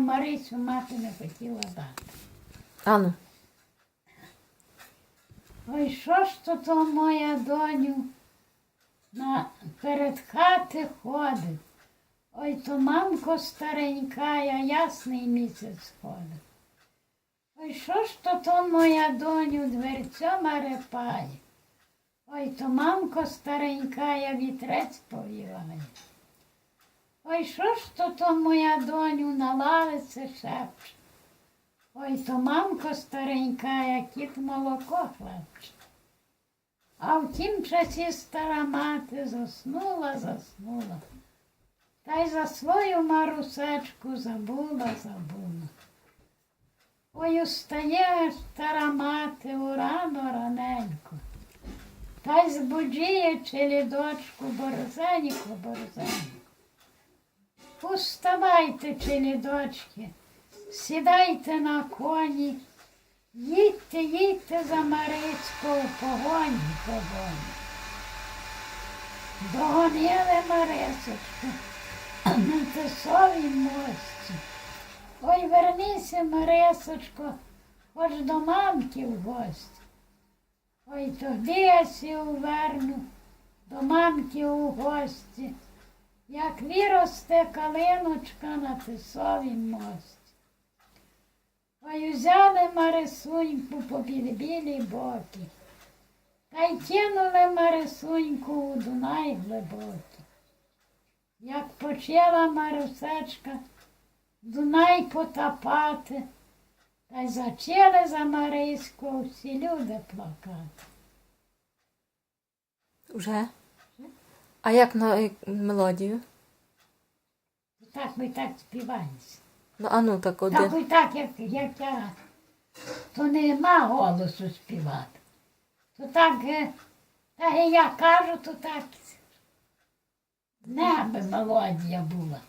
Марисю мати не хотіла дати. Ану. Ой, що ж то то моя доню на перед хати ходить. Ой, то мамко старенька, я ясний місяць ходить. Ой, що ж то то моя доню дверцьома репає. Ой, то мамко старенька, я вітрець повіваю. Ой, що ж то то моя доню на лавиці шепче. Ой, то мамко старенька, як кіт молоко хлебче. А в тім часі стара мати заснула, заснула. Та й за свою марусечку забула, забула. Ой, устає стара мати урано раненько. Та й збуджує челідочку борзенько, борзенько. Уставайте, челідочки, сідайте на коні, їдьте, їдьте за Марицькою в погоні, погоні. Догонили Марисочку на тисовій мості. Ой, вернися, Марисочко, хоч до мамки в гості. Ой, тоді я сі уверну до мамки у гості, як виросте калиночка на тисовій мості. Ой, взяли Марисуньку по білі боки, та й кинули Марисуньку у Дунай глибокий. Як почала Марусечка Дунай потапати, та й зачали за Мариську всі люди плакати. Уже? А як на е, мелодію? Так ми так співаємо. Ну, а так Так один. і так, як, як я, то нема голосу співати. То так, е, так і я кажу, то так. Не аби мелодія була.